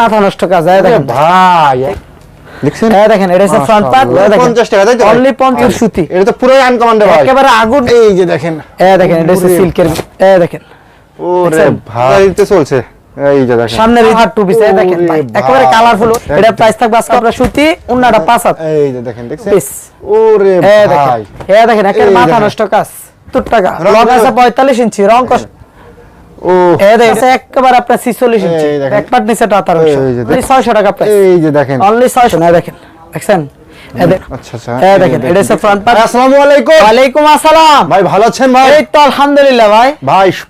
মাথা নষ্ট কাজ দেখেন। ভাই দেখছেন এই দেখেন এটা হচ্ছে ফ্রন্ট পার্ট 50 টাকা, তাই তো অনলি 50 সুতি। এটা তো পুরো আনকমান্ডে একেবারে আগুন। এই যে দেখেন। এই দেখেন এটা হচ্ছে সিল্কের এই দেখেন। ওরে ভাই। তো চলছে। এই যে দেখেন। সামনের হাত টু পিস দেখেন একেবারে কালারফুল এটা প্রাইস থাকবে আজকে আপনার সুতি উন্নাটা পাঁচ হাত এই যে দেখেন দেখছেন? ওরে ভাই। এই দেখেন একেবারে মাথা নষ্ট কাজ। 70 টাকা। রং আছে 45 ইঞ্চি রং কস ও এই দেখেন এটা আপনার 46 ইঞ্চি। এক পার্ট নিচে টাতার এই যে দেখেন। 600 টাকা প্রাইস এই যে দেখেন। অনলি 600 না দেখেন দেখছেন? এই দেখেন। আচ্ছা আচ্ছা।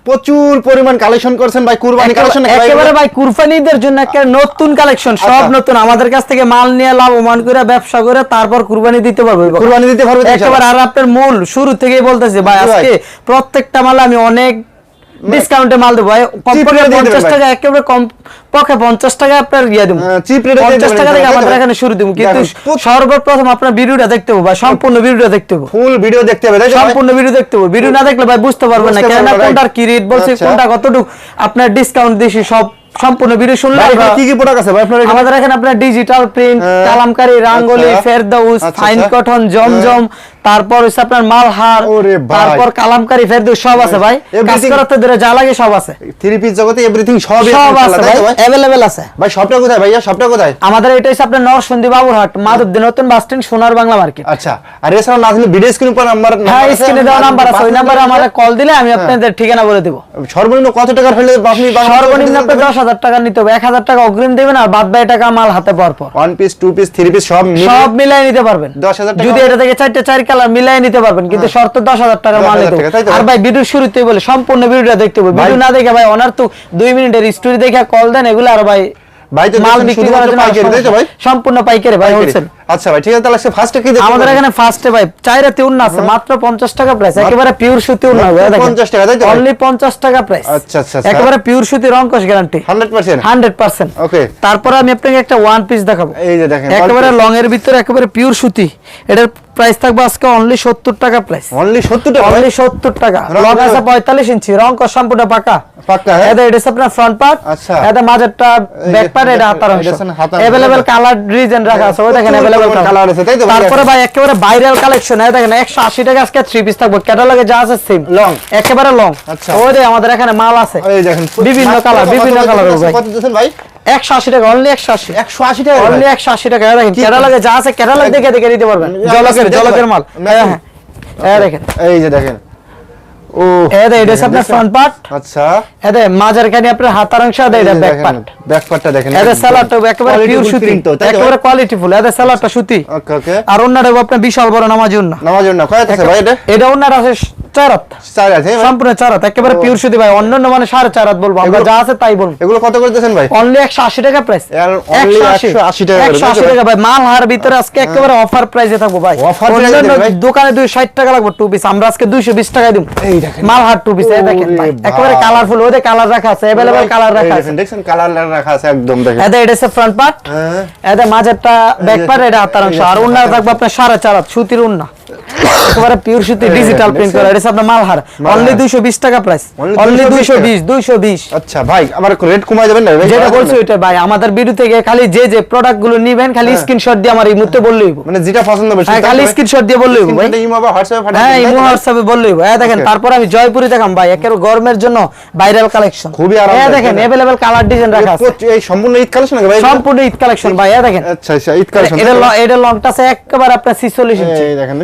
প্রচুর পরিমাণ কালেকশন করছেন ভাই কুরবানি কালেকশন একেবারে ভাই কুরবানিদের জন্য একটা নতুন কালেকশন সব আচ্ছা। নতুন। আমাদের কাছ থেকে মাল নিয়ে লাভবান করে ব্যবসা করে তারপর কুরবানি দিতে পারব। কুরবানি দিতে পারবে একেবারে আর আপনার মূল শুরু থেকেই বলতেছি ভাই। আজকে প্রত্যেকটা মাল আমি অনেক ডিসকাউন্টে মাল দেবো। rate এ পঞ্চাশ টাকা একেবারে কম পক্ষে পঞ্চাশ টাকা আপনার ইয়ে দেবো। হ্যাঁ, পঞ্চাশ টাকা থেকে আমাদের এখানে শুরু দেবো। কিন্তু সর্বপ্রথম আপনার ভিডিওটা দেখতে হবে ভাই সম্পূর্ণ ভিডিওটা দেখতে হবে। ফুল ভিডিও দেখতে হবে সম্পূর্ণ ভিডিও দেখতে হবে। ভিডিও না দেখলে ভাই বুঝতে পারবেন না। কেন কোনটার কি রেট বলছি আচ্ছা। কোনটা কতটুকু আপনার ডিসকাউন্ট দিছি সব সম্পূর্ণ ভিডিও শুনলে ভাই কি কি প্রোডাক্ট আছে ভাই? আপনার আমাদের এখানে আপনার ডিজিটাল প্রিন্ট হ্যাঁ। কালামকারী রাঙ্গলি আচ্ছা। ফেরদাউস আচ্ছা, ফাইন আচ্ছা। কটন জমজম তারপর হচ্ছে আপনার মালহার। তারপর কালামকারী ফেরদাউস সব আছে ভাই। কাজ করাতে ধরে যা লাগে সব আছে। থ্রি পিস জগতে এভরিথিং সবই সব আছে ভাই। অ্যাভেলেবেল আছে। ভাই শপটা কোথায় ভাইয়া? শপটা কোথায়? আমাদের এটা হচ্ছে আপনার নরসন্দী বাবুরহাট মাধবদী নতুন বাস স্ট্যান্ড সোনার বাংলা মার্কেট আচ্ছা আর এছাড়া না থাকলে ভিডিও স্ক্রিন উপর নাম্বার হ্যাঁ স্ক্রিনে দেওয়া নাম্বার আছে ওই নাম্বারে আমাদের কল দিলে আমি হ্যাঁ। আপনাদের ঠিকানা বলে দেবো। সর্বনিম্ন কত টাকার হলে আপনি সর্বনিম্ন দশ হাজার টাকা নিতে হবে এক হাজার টাকা অগ্রিম দিবেন আর বাদ বাকি টাকা মাল হাতে পর পর one piece two piece three piece সব সব মিলাই নিতে পারবেন। 10,000 টাকা যদি এটা থেকে চারটে চার কালার মিলাই নিতে পারবেন কিন্তু শর্ত দশ হাজার টাকা মাল 10,000 নিতে? আর ভাই ভিডিও শুরুতে বলে সম্পূর্ণ ভিডিওটা দেখতে হবে ভিডিও না দেখে ভাই ওনার তো দুই মিনিটের স্টোরি দেখে কল দেন এগুলো আর ভাই ভাই তো মাল বিক্রি করার জন্য পাইকারি, তাই ভাই? সম্পূর্ণ পাইকারি ভাই। হোলসেল আচ্ছা ভাই ঠিক আছে তাহলে ফার্স্টে কি দেখবো আমাদের এখানে ফার্স্টে ভাই চাইরা তিউন আছে মাত্র 50 টাকা প্রাইস একেবারে পিওর সুতি উন্না মাত্র 50 টাকা, তাই তো ভাই? অনলি 50 টাকা প্রাইস আচ্ছা, আচ্ছা, আচ্ছা। একেবারে পিওর সুতি রংকশ গ্যারান্টি 100% 100% Okay. তারপরে আমি আপনাকে একটা ওয়ান পিস দেখাবো এই যে দেখেন একেবারে লং এর ভিতরে একেবারে পিওর সুতি এটার প্রাইস থাকবে আজকে অনলি 70 টাকা প্রাইস অনলি 70 টাকা ভাই? অনলি 70 টাকা রং লং কত? আছে 45 ইঞ্চি রং কস সম্পূর্ণ পাকা পাক্কা, হ্যাঁ? এটা এটা হচ্ছে আপনার ফ্রন্ট পার্ট আচ্ছা। এটা মাঝেরটা এই ব্যাক যে পার্ট এটা back- হাতার অংশ এটা হচ্ছে হাতার অংশ, अवेलेबल তাই তো? কালার ডিজাইন রাখা আছে ওই দেখেন প্রচুর अवेलेबल পরিমাণ কালার আছে, তাই তো তারপরে ভাই একেবারে ভাইরাল কালেকশন এই দেখেন 180 টাকা আজকে 3 পিস থাকবে। ক্যাটালগে যা আছে সেম Long। একেবারে লং আচ্ছা। ওই যে আমাদের এখানে মাল আছে। এই দেখেন বিভিন্ন কালার বিভিন্ন কালার ভাই। কত দিচ্ছেন ভাই? 180 টাকা অনলি 180 180 টাকা অনলি 180 টাকা দেখেন ক্যাটালগে যা আছে ক্যাটালগ দেখে দেখে নিতে পারবেন। জলকের জলকের মাল। হ্যাঁ হ্যাঁ। দেখেন। এই যে দেখেন। ও দেখেন এটা আপনার? ফ্রন্ট পার্ট আচ্ছা। দেখেন মাঝের খানি আপনার হাতার অংশ আর এটা ব্যাক পার্ট ব্যাক পার্টটা দেখেন একেবারে পিওর সুতি? একেবারে কোয়ালিটি ফুল এদের স্যালাডটা সুতি ওকে ওকে আর অন্যটা আপনার বিশাল বড় নামাজি না কয় আছে ভাই এটা? এটা অন্যটা আছে চারাত চার সম্পূর্ণ চারাত একেবারে পিওর সুতি ভাই অন্যান্য মানে সাড়ে চারাত বলব আমরা যা আছে তাই বলব। এগুলো কত করে দিয়েছেন ভাই? অনলি একশো আশি টাকা প্রাইস এর 180 টাকা করে, একশো আশি তাই তো? টাকা ভাই মাল হার ভিতরে আজকে একেবারে অফার প্রাইসে থাকব ভাই। Offer price এ অন্যান্য দেবে ভাই? দোকানে দুই ষাট টাকা লাগবে টু পিস আমরা আজকে দুইশো বিশ দিব। এই দেখেন। মাল হার টু পিস এই দেখেন একেবারে কালারফুল ওদের কালার রাখা আছে অ্যাভেলেবেল কালার রাখা আছে। দেখেন কালার রাখা আছে একদম দেখেন। এটা ফ্রন্ট পার্ট হ্যাঁ। মাঝেরটা ব্যাক পার্ট এটা হাতার অংশ। আর উন্না থাকবে আপনার সাড়ে চার সুতির উন্না। একেবারে পিওর সুতি এই ডিজিটাল দেখেন, প্রিন্ট করা এটা হচ্ছে আপনার মালহার মালহার। অনলি 220 টাকা প্রাইস Only অনলি 220 220 220 আচ্ছা ভাই আমার রেট কমাই যাবেন না ভাই? যেটা কমাই বলছি যাবেন ওইটা ভাই আমাদের ভিডিও থেকে খালি যে যে প্রোডাক্ট গুলো নিবেন খালি স্ক্রিনশট দিয়ে আমার এই মুহূর্তে বললেই হইব না? মানে যেটা পছন্দ হবে হ্যাঁ খালি স্ক্রিনশট দিয়ে বললেই হইব ভাই ইমো বা হোয়াটসঅ্যাপে পাঠিয়ে হ্যাঁ দিন, তাই ইমো তো ভাই? হোয়াটসঅ্যাপে বললেই হইব হ্যাঁ দেখেন Okay. তারপর আমি জয়পুরি দেখাম ভাই একের গরমের জন্য ভাইরাল কালেকশন খুবই আরামদায়ক, হ্যাঁ দেখেন তাই না? अवेलेबल কালার ডিজাইন রাখা আছে এই এই সম্পূর্ণ ঈদ কালেকশন নাকি ভাই সম্পূর্ণ ঈদ কালেকশন ভাই হ্যাঁ দেখেন আচ্ছা আচ্ছা ঈদ কালেকশন এটা ল- এটা লংটা আছে একেবারে আপনার 46 ইঞ্চি এই দেখেন,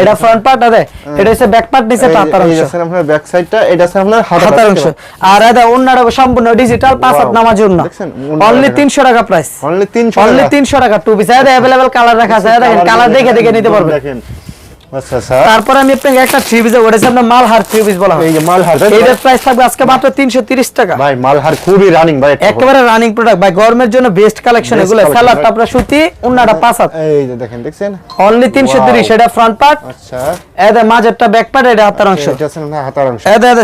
এটা ফ্রন্ট পার্ট আছে এটা হচ্ছে ব্যাক পার্ট নিচে টাটার অংশ আপনার ব্যাক সাইডটা এটা আছে আপনার হাতার হাতার অংশ আর এটা অন্যটা সম্পূর্ণ ডিজিটাল পাঁচ হাত Wow. নামার জন্য দেখছেন? ওন্নাটা অনলি দেখেন। 300 টাকা প্রাইস অনলি 300 অনলি টাকা। 300 টাকা টু পিস এটা अवेलेबल কালার রাখা আছে এটা দেখেন কালার দেখে দেখে নিতে পারবেন দেখেন আচ্ছা আচ্ছা। তারপরে আমি আপনাকে একটা থ্রি পিস ওটা হচ্ছে আপনার মালহার থ্রি পিস বলা হয়। এই যে মালহার এইটার প্রাইস থাকবে আজকে মাত্র তিনশো তিরিশ টাকা। ভাই মালহার খুবই রানিং ভাই একেবারে রানিং প্রোডাক্ট ভাই গরমের জন্য বেস্ট কালেকশন এগুলো সুতি উন্নাটা পাঁচ হাত। এই যে দেখেন দেখছেন? অনলি তিনশো তিরিশ এটা ফ্রন্ট পার্ট আচ্ছা। মাঝেরটা ব্যাক পার্ট এটা হাতার অংশ। এটা আছে না হাতার অংশ।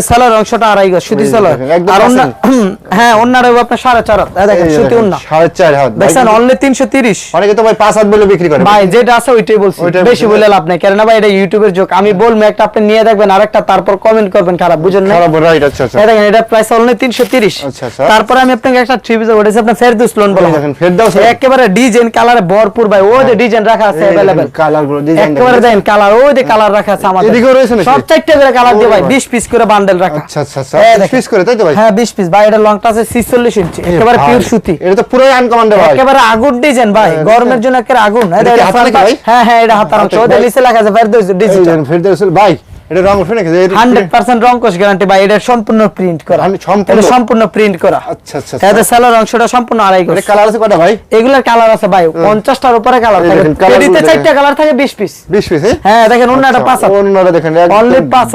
স্যালার অংশটা আড়াই গজ সুতি দেখেন, একদম আর অন্য। হ্যাঁ অন্যার আপনার সাড়ে চার হাত। এই দেখেন সুতি উন্না। সাড়ে চার হাত। ভাই, দেখছেন অনলি তিনশো তিরিশ। অনেকে তো ভাই পাঁচ হাত বলে বিক্রি করে। ভাই যেটা আছে ওইটাই বলছি। বেশি। বলে লাভ নাই। কেন ভাই এটা ইউটিউবের যোগ আমি বলব একটা আপনি নিয়ে দেখবেন আরেকটা তারপর কমেন্ট করবেন খারাপ বুঝেন না খারাপ রাইট আচ্ছা আচ্ছা। দেখেন এটা প্রাইস তিনশো তিরিশ। আচ্ছা, আচ্ছা। তারপরে আমি আপনাকে একটা থ্রি পিস ওটা আপনার ফেরদৌস লোন বলা এই হয়। দেখেন ফেরদাউস একেবারে ডিজাইন কালারে ভরপুর ভাই। ওই যে ডিজাইন রাখা আছে অ্যাভেলেবেল কালারগুলো ডিজাইন একেবারে দেন কালার ওই যে কালার রাখা আছে আমাদের। এদিকেও রয়েছে নাকি? সব চারটে করে কালার দিয়ে ভাই ভাই। 20 পিস করে বান্ডেল রাখা। আচ্ছা আচ্ছা আচ্ছা। এই দেখেন। পিস করে তাই তো ভাই? হ্যাঁ 20 পিস ভাই এটা লংটা আছে 46 ইঞ্চি একেবারে পিওর সুতি। এটা তো পুরো আনকমান্ডে ভাই। একেবারে আগুন ডিজাইন ভাই। হ্যাঁ, গরমের জন্য একেবারে আগুন। দেখেন? হ্যাঁ হ্যাঁ এটা হাতার অংশ হাতে ওদের ভাই। লেখা আছে ফেরদৌস ডিজিটাল। দেখেন ফেরদাউস ভাই এটা রং উঠে নাকি? যে- 100% রং কোশ গ্যারান্টি ভাই এটা সম্পূর্ণ প্রিন্ট করা। সম্পূর্ণ- সম্পূর্ণ প্রিন্ট করা। আচ্ছা আচ্ছা আচ্ছা। এদের সেলার অংশটা সম্পূর্ণ আড়াই গজ কালার আছে কটা ভাই? এগুলার কালার আছে ভাই। 50টার উপরে কালার থাকে। দেখেন, গুলো চারটা কালার থাকে 20 পিস 20 পিস হ্যাঁ দেখেন অন্যটা পাঁচ হাত। অন্যরা দেখেন অনলি পাঁচ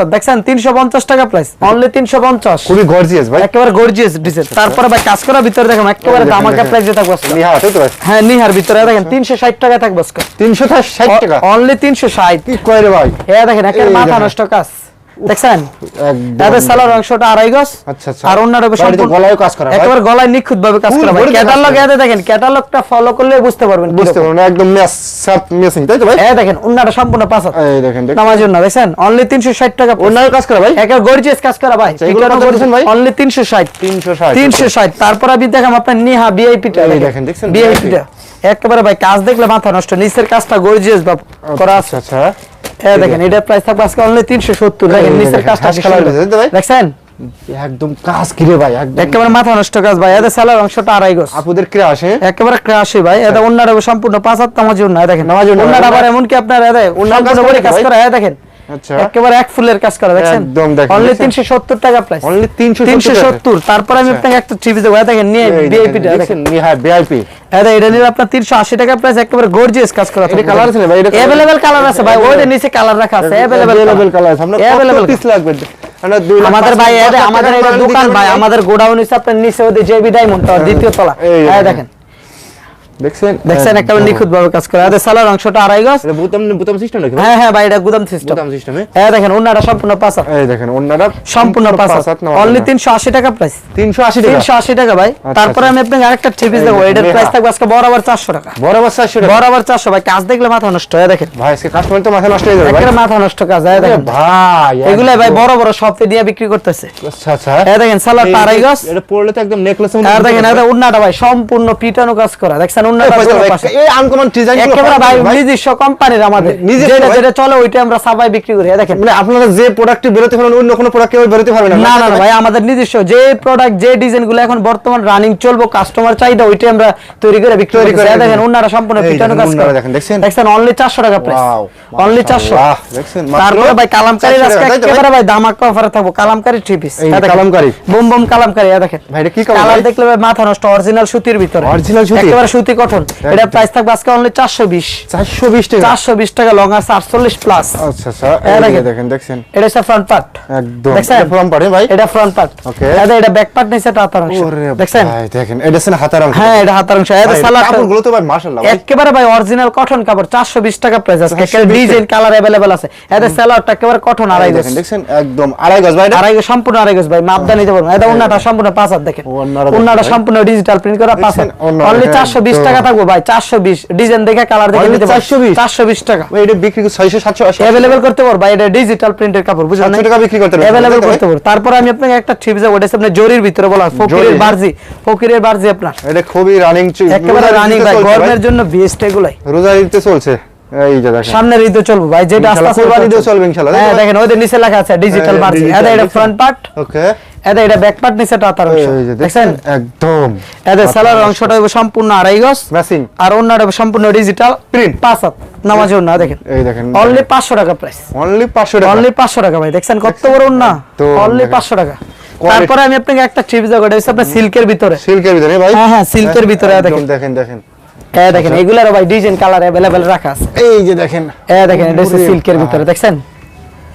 তিনশো পঞ্চাশ টাকা প্রাইস অনলি তিনশো পঞ্চাশ। খুবই গর্জিয়াস ভাই। একেবারে গর্জিয়াস ডিজাইন তারপরে ভাই কাজ করার ভিতরে দেখেন একেবারে দেখেন, দামাকা দেখেন। প্রাইসে থাকবে। তো হ্যাঁ নিহার ভিতরে দেখেন তিনশো ষাট টাকা থাকবে আজকে। 360 টাকা? অনলি তিনশো ষাট। কি কয় রে ভাই? এ দেখেন একেবারে মাথা নষ্ট কাজ। দেখছেন? তাদের সালোয়ার অংশটা আড়াই গজ আচ্ছা, আচ্ছা। আর অন্যটা গলায়ও কাজ করা। একেবারে গলায় নিখুঁত ভাবে কাজ করা ভাই। ক্যাটালগ এতে দেখেন ক্যাটালগটা ফলো করলে বুঝতে পারবেন বুঝতে পারবেন একদম ম্যাচ সাত ম্যাচিং তাই তো ভাই? এ দেখেন অন্যটা সম্পূর্ণ পাঁচ এই দেখেন দেখেন। জন্য দেখছেন? অনলি তিনশো ষাট টাকা অন্যান্য কাজ করা ভাই? একেবারে গর্জিয়াস কাজ করা ভাই। আচ্ছা, এগুলো কত করেছেন ভাই? অনলি তিনশো ষাট। 360 তারপর আমি দেখাম আপনার নিহা বিআইপি টা এই দেখেন, দেখছেন? বিআইপি একেবারে ভাই কাজ দেখলে মাথা নষ্ট। নিচের কাজটা গর্জিয়াস ভাব করা আছে। আচ্ছা। এ দেখেন এটা প্রাইস থাকবে আজকে অনলি তিনশো সত্তর দেখেন নিচের কাজটা? দেখছেন? একদম কাজ কিরে ভাই একেবারে মাথা নষ্ট কাজ ভাই এদের সেলার অংশটা আড়াই গজ। আপুদের কি আসে একেবারে ক্রাশি ভাই এটা অন্যরা সম্পূর্ণ পাঁচ হাত নামাজ জন্য দেখেন। নামাজ ওড়না, অন্যার আবার এমন কি আপনার এদের কাজ করে করে কাজ? হ্যাঁ দেখেন। আচ্ছা। একেবারে এক ফুলের কাজ করা দেখছেন? একদম দেখেন, অনলি দেখছেন? তিনশো সত্তর টাকা প্রাইস অনলি 370 তিনশো সত্তর তারপর আমি আচ্ছা। আপনাকে একটা থ্রি দেবো। দেখেন নিয়ে এই ভিআইপি দেখেন, দেখছেন? ভিআইপি এটা এটা নিলে আপনার তিনশো আশি টাকা প্রাইস একেবারে গর্জিয়াস কাজ করা এটা colour আছে ভাই? এটা colour- অ্যাভেলেবেল কালার আছে ভাই ওই নিচে কালার রাখা আছে কালার কত পিস লাগবে? আমাদের ভাই আমাদের এটা দোকান ভাই আমাদের গোডাউন হিসেবে আপনার নিচে ওদের জেবি ডায়মন্ড দ্বিতীয় তলা। হ্যাঁ দেখেন। দেখেন দেখছেন দেখছেন একেবারে নিখুঁত ভাবে কাজ করে। এদের সালার অংশটা আড়াই গজ। বুতাম বুতাম সিস্টেম নাকি? হ্যাঁ হ্যাঁ ভাই এটা গুদাম সিস্টেম বুতাম সিস্টেমে হ্যাঁ দেখেন সম্পূর্ণ পাঁচ এই দেখেন সম্পূর্ণ পাঁচ অনলি না। তিনশো আশি টাকা প্রাইস 380 টাকা? তিনশো আশি টাকা ভাই। তারপরে আমি আপনাকে আরেকটা থ্রি দেবো। এটার প্রাইস থাকবে আজকে বরাবর চারশো টাকা। বরাবর 400 টাকা? বরাবর চারশো। ভাই কাজ দেখলে মাথা নষ্ট হয়ে দেখেন। ভাই আজকে কাস্টমার তো মাথা নষ্ট হয়ে যাবে ভাই। মাথা নষ্ট কাজ হ্যাঁ দেখেন। ভাই এগুলো ভাই বড় বড় শপে দিয়ে বিক্রি করতেছে। আচ্ছা আচ্ছা। হ্যাঁ দেখেন সালার আড়াই গজ। এটা পড়লে তো একদম নেকলেস আর দেখেন এটা ভাই সম্পূর্ণ পিটানো কাজ করা। দেখছেন উন্নাটা এই আনকমন ডিজাইন একেবারে ভাই নিজস্ব কোম্পানির আমাদের। যেটা যেটা চলে ওইটা আমরা সাবাই বিক্রি করি। দেখেন। মানে আপনারা যে প্রোডাক্টটি বেরোতে পারেন অন্য কোনো প্রোডাক্ট কেউ বেরোতে পারবে না। না না না ভাই আমাদের নিজস্ব। যে প্রোডাক্ট যে ডিজাইন এখন বর্তমান রানিং চলবো কাস্টমার চাহিদা ওইটা আমরা তৈরি করে বিক্রি করি দেখেন বিক্রি। সম্পূর্ণ পিটানো কাজ করে। দেখেন, দেখছেন? দেখছেন অনলি 400 টাকা প্রাইস অনলি 400 দেখছেন, তারপরে ভাই কালামকারী আজকে টাকা, তাই তো ভাই? একেবারে ভাই দামাক অফারে থাকব। Kalamkari three piece Kalamkari. Boom boom Kalamkari দেখেন। ভাই, এটা কি কালার কালার দেখলে ভাই মাথা নষ্ট অরিজিনাল সুতির ভিতরে। সুতি? একেবারে সুতি কটন এটা প্রাইস থাকবে আজকে অনলি 420 420 টাকা 420 টাকা লং আছে 48 প্লাস আচ্ছা আচ্ছা এই এই দেখেন। দেখেন দেখছেন এটা হচ্ছে ফ্রন্ট পার্ট একদম দেখছেন? এটা from পারে ভাই এটা ফ্রন্ট পার্ট Okay. এটা এটা ব্যাক পার্ট নিচে টাতার অংশ ওরে দেখছেন ভাই দেখেন এটা আছে না হাতার অংশ হ্যাঁ এটা হাতার অংশ এটা ভাই, সালাদ কাপড়গুলো তো ভাই মাশাআল্লাহ ভাই একেবারে ভাই অরিজিনাল কটন কাপড় 420 টাকা প্রাইস আছে 420 একেবারে ডিজাইন কালার अवेलेबल আছে এটা সালোয়ারটা একেবারে কটন আড়াই এই গজ দেখেন দেখছেন একদম আড়াই গজ ভাই এটা আড়াই গজ সম্পূর্ণ আড়াই গজ ভাই মাপদা নিতে পারবেন এটা ওন্নাটা সম্পূর্ণ পাঁচ হাত দেখেন ওড়নাটা দেখেন ওন্নাটা ভাই। সম্পূর্ণ ডিজিটাল প্রিন্ট করা পাঁচ হাত দেখছেন, ওড়নাটা অনলি দেখেন 420 টাকা একদম। থাকবে ভাই 420 ডিজাইন দেখে কালার দেখে Only নিতে পারবেন 420 420 টাকা ভাই এটা বিক্রি করে 600 700 अवेलेबल করতে পারবো ভাই এটা ডিজিটাল প্রিন্টের কাপড় বুঝলেন 700 টাকা বিক্রি করতে পারবেন। अवेलेबल তাই তো ভাই? করতে পারবো তারপর আমি আপনাকে একটা থ্রি পিস ওটা আপনার জরির ভিতরে বলা ফকিরের জরি। বারজি ফকিরের বারজি আপনার এটা খুবই রানিং একেবারে রানিং ভাই গরমের জন্য বেস্ট এগুলাই রোজার ঈদে চলছে এই যে দেখেন সামনের ঈদে চলবো ভাই যেটা আস্তে ইনশাআল্লাহ আস্তে কুরবানি ঈদেও চলছে। চলবে ইনশাআল্লাহ, তাই তো হ্যাঁ ভাই? দেখেন ওদের নিচে লেখা আছে ডিজিটাল এই বারজি digital, এটা এটা দেখছেন? ফ্রন্ট পার্ট ওকে এটা এটা ব্যাক পার্ট নিচে টাতার অংশ। দেখছেন? দেখছেন? একদম এদের সেলার অংশটা হবে সম্পূর্ণ আড়াই গজ। ম্যাচিং আর অন্যটা হবে সম্পূর্ণ ডিজিটাল প্রিন্ট পাঁচ হাত। নামাজ না দেখেন। এই দেখেন অনলি পাঁচশো টাকা প্রাইস অনলি 500 টাকা। অনলি পাঁচশো টাকা ভাই। দেখছেন কত বড় না অনলি দেখেন। পাঁচশো টাকা। Quality- তারপরে আমি আপনাকে একটা থ্রি পিস এটা হচ্ছে আপনার সিল্কের ভিতরে। সিল্কের ভিতরে ভাই? হ্যাঁ, হ্যাঁ, এর ভিতরে দেখেন। দেখেন দেখেন। এ দেখেন এগুলারও ভাই ডিজাইন কালার অ্যাভেলেবেল রাখা আছে। এই যে দেখেন। এ দেখেন এটা হচ্ছে সিল্কের ভিতরে দেখছেন? এটা তো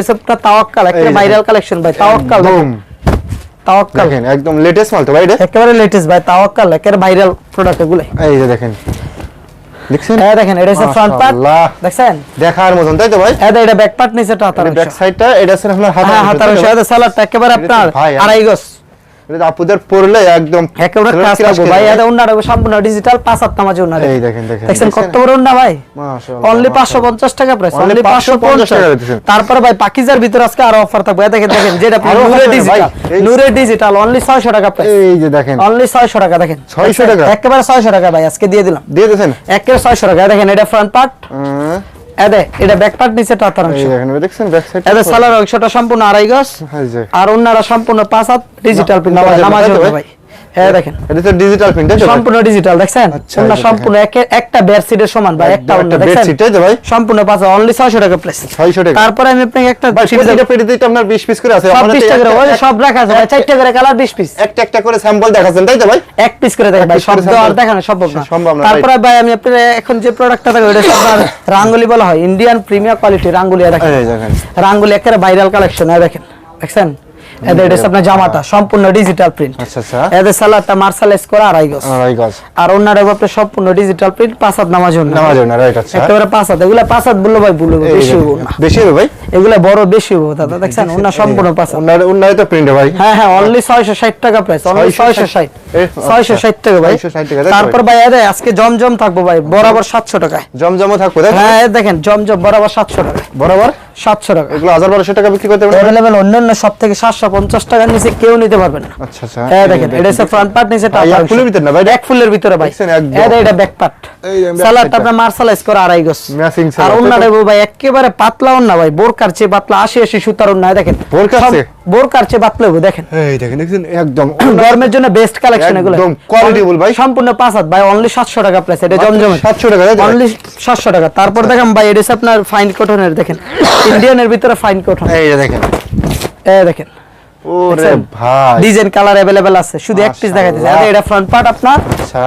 এটা হচ্ছে আপনার তাওয়াক্কাল একটা ভাইরাল কালেকশন ভাই তাওয়াক্কাল তাওয়াক্কাল। দেখেন একদম লেটেস্ট মাল তো ভাই এটা? একেবারে লেটেস্ট ভাই তাওয়াক্কাল একের ভাইরাল প্রোডাক্ট এগুলো এই যে দেখেন। দেখছেন? হ্যাঁ দেখেন এটা হচ্ছে ফ্রন্ট পার্ট দেখছেন? দেখার মতন তাই তো ভাই? এই দেখেন, এটা ব্যাক পার্ট নিচেটা হাতার ব্যাক সাইডটা এটা আছে আপনার হাতার হ্যাঁ হাতার সাইডে ভাই? এটা সালাডটা একেবারে আপনার আড়াই গজ। এটা আপুদের পরলে একদম একেবারে ছেলেরা লাগবে ভাই এটা উন্নাটা সম্পূর্ণ ডিজিটাল পাঁচ হাত নামাজে উন্নারে এই দেখেন দেখেন দেখছেন কত বড় উন্না ভাই? মাশাআল্লাহ, অনলি 550 টাকা প্রাইস অনলি 550 টাকা 550 তারপরে ভাই পাকিজার ভিতর আজকে আরও অফার থাকবে। দেখেন দেখেন যেটা ভাই, ডিজিটাল অনলি 600 টাকা প্রাইস এই যে দেখেন। অনলি 600 টাকা দেখেন। 600 টাকা? একেবারে 600 টাকা ভাই আজকে দিয়ে দিলাম। দিয়ে দিয়েছেন? একেবারে 600 টাকা দেখেন এটা ফ্রন্ট পার্ট এদে এটা ব্যাক পার্ট নিচে টাতার অংশ। এই দেখেন ভাই, দেখছেন ব্যাক সাইড এদে সালার অংশটা সম্পূর্ণ আড়াই গজ আর অন্যরা সম্পূর্ণ পাঁচ হাত ডিজিটাল প্রিন্ট নামাজ ভাই? ভাই দেখেন। এটা তো ডিজিটাল প্রিন্ট তাই তো ভাই? সম্পূর্ণ ডিজিটাল দেখছেন? আচ্ছা, সম্পূর্ণ একে- একটা সমান একটা ওন্না দেখছেন? ভাই? সম্পূর্ণ পাঁচ অনলি 600 টাকা প্রাইস 600 টাকা। তারপরে আমি আপনাকে একটা ভাই সিরিজ প্রতিটা আপনার 20 পিস করে আছে। সব 20 টাকা ওই সব রাখা আছে ভাই চারটা করে কালার 20 পিস একটা একটা করে স্যাম্পল তাই তো ভাই? এক পিস করে দেখেন ভাই piece সব করে দেওয়ার দেখানো সম্ভব না। তারপরে ভাই আমি আপনার এখন যে প্রোডাক্টটা দেখো এটা হচ্ছে রাঙ্গুলি বলা হয় ইন্ডিয়ান প্রিমিয়ার কোয়ালিটি রাঙ্গুলি দেখেন। রাঙ্গুলি একেবারে ভাইরাল কালেকশন দেখেন দেখছেন? এদের এটা হচ্ছে আপনার জামাটা সম্পূর্ণ ডিজিটাল প্রিন্ট আচ্ছা আচ্ছা। এদের সালাদটা মার্শালাইজ করা আড়াই গজ। আড়াই গজ। আর আপনার সম্পূর্ণ ডিজিটাল প্রিন্ট পাঁচ হাত নামাজ নামাজ না রাইট আচ্ছা। একেবারে পাঁচ হাত। এগুলা পাঁচ হাত বলল ভাই বলল বেশি হব না। বেশি হবে ভাই? এগুলা বড় বেশি হব দাদা দেখছেন? সম্পূর্ণ পাঁচ হাত। উন্নয়ন উন্নয়ন তো প্রিন্ট ভাই। হ্যাঁ হ্যাঁ অনলি ছয়শো ষাট টাকা প্রাইস অনলি 660 ছয়শো ষাট। এ, ছয়শো ষাট টাকা ভাই। 660 টাকা, তারপর ভাই? এদের আজকে জমজম থাকব ভাই বরাবর সাতশো টাকায়। জমজমও থাকবে? হ্যাঁ দেখেন জমজম বরাবর সাতশো টাকা বরাবর? সাতশো টাকা। এগুলো হাজার বারোশো টাকা বিক্রি করতে পারবেন? অ্যাভেলেবেল অন্যান্য সব থেকে সাতশো পঞ্চাশ টাকার নিচে কেউ নিতে পারবেন না। আচ্ছা আচ্ছা হ্যাঁ দেখেন এটা হচ্ছে ফ্রন্ট পার্ট নিচে এক ফুলের ভিতর না ভাই, এক ফুলের ভিতরে ভাই। এটা এটা ব্যাক পার্ট টা। আপনার মার্শালাইজ করে আড়াই গজ। Matching আর salad, ওন্না তাই তো? দেবো ভাই একেবারে পাতলা ওন্না ভাই বোরকার চেয়ে পাতলা আশি আশি সুতার ওন্না দেখেন। বোরকার চেয়ে? বোরকার চেয়ে পাতলা দেখেন। এই দেখেন দেখছেন? একদম। গরমের জন্য বেস্ট কালেকশন এগুলো। একদম qualitable ভাই। সম্পূর্ণ পাঁচ হাত ভাই অনলি সাতশো টাকা প্রাইস এটা জমজমে। 700 টাকা? অনলি সাতশো টাকা। তারপর দেখেন ভাই এটা আপনার ফাইন কটনের দেখেন। ইন্ডিয়ানের ভিতরে ফাইন কটন এই যে দেখেন এ দেখেন ওরে দেখছেন? ভাই ডিজাইন কালার अवेलेबल আছে শুধু এক পিস দেখাইতেছে মাশাআল্লাহ। এটা ফ্রন্ট পার্ট আপনার আচ্ছা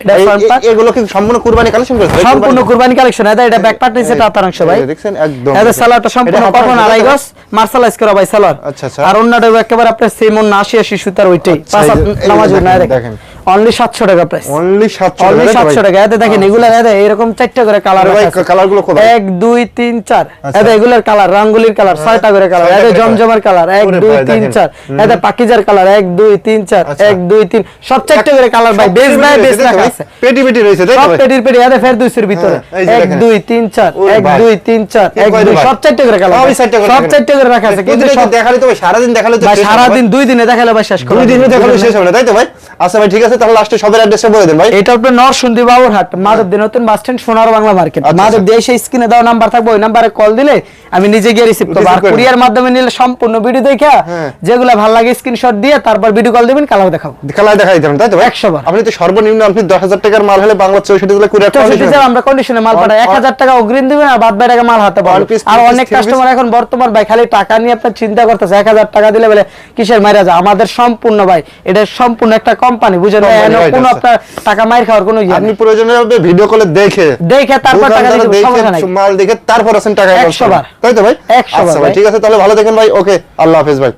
এটা এই- front এই- part? এগুলো কি সম্পূর্ণ কুরবানি কালেকশন করেছে ভাই? সম্পূর্ণ কুরবানি? কুরবানি কালেকশন এটা এটা ব্যাক পার্ট নিচে টাতার অংশ ভাই এই যে দেখছেন একদম এটা সালোয়ারটা সম্পূর্ণ এটা হাতার কটন অংশ, আড়াই তাই তো? গজ মার্শালাইজ করা ভাই সালোয়ার আচ্ছা, আচ্ছা। আর অন্যটা একেবারে আপনার সেম অন্য আশি আশি সুতার ওইটাই আচ্ছা, পাঁচ এই হাত যে- এই যে নামাজ দেখেন, না দেখেন। অনলি সাতশো টাকা প্রাইস অনলি 700 অনলি টাকা তাই তো সাতশো ভাই? টাকা। এতে দেখেন এগুলো এতে এরকম চারটা করে কালার ভাই, কালারগুলো কত? এক দুই তিন চার। আচ্ছা। এতে এগুলোর কালার রঙ্গুলির কালার ছয়টা করে কালার এতে জমজমের কালার এক ওরে দুই ভাই, তিন দেখেন। চার। এতে পাকিজার কালার এক দুই তিন চার। আচ্ছা। এক দুই তিন। সব চারটা করে কালার ভাই ভাই রাখা আছে। পেটি পেটি রয়েছে তো সব পেটির পেটি এতে ফের ভিতরে। হ্যাঁ, এই যে এক দেখেন। দুই তিন চার। ওরে এক ভাই। দুই তিন চার। কি এক কয় রে দুই। ভাই? সব চারটা করে কালার সব। চারটা করে রাখা আছে। কিন্তু দেখালে তো ভাই সারাদিন দেখালে তো হবে। সারাদিন দুই দিনে দেখালে ভাই শেষ। করা দুই দিনে দেখালে শেষ হবে না তাই তো ভাই? আচ্ছা ভাই ঠিক আছে তাহলে লাস্টে সবের অ্যাড্রেসটা বলে দেন ভাই। এটা আপনার নরসিংদী বাবুরহাট মাধবদী নতুন বাস স্ট্যান্ড সোনার বাংলা মার্কেট আচ্ছা, মাধবদী এসে স্ক্রিনে দেওয়া নাম্বার থাকবে ওই নাম্বারে কল দিলে আমি নিজে গিয়ে রিসিভ করব। আর কুরিয়ার মাধ্যমে নিলে সম্পূর্ণ ভিডিও দেখে হ্যাঁ। যেগুলো ভালো লাগে স্ক্রিনশট দিয়ে তারপর ভিডিও কল দিবেন কালার দেখাবো। খেলায় দেখা দিতে তাই তো 100 বার। আপনি তো সর্বনিম্ন আপনি দশ হাজার টাকার মাল হলে বাংলা চৌষট্টি জেলা কুড়ি চৌষট্টি জেলা আমরা কন্ডিশনে মাল পাঠাই। On- এক হাজার টাকা অগ্রিম দিবেন আর বাদ টাকা মাল হাতে পাবেন। আর অনেক কাস্টমার এখন বর্তমান ভাই খালি টাকা নিয়ে আপনার চিন্তা করতেছে এক হাজার টাকা দিলে বলে কিসের মাইরা যায় আমাদের সম্পূর্ণ ভাই এটা সম্পূর্ণ একটা কোম্পানি বুঝেন কোনো আচ্ছা। আপনার টাকা মাইর খাওয়ার কোনো ইয়ে আপনি ভিডিও কলে দেখে দেখে তারপর টাকা দোকানদার সমস্যা নাই মাল দেখে তারপর আছেন টাকা 100 বার। তাই তো ভাই 100 বার আচ্ছা ভাই। ঠিক আছে তাহলে ভালো দেখেন ভাই ওকে আল্লাহ হাফিজ ভাই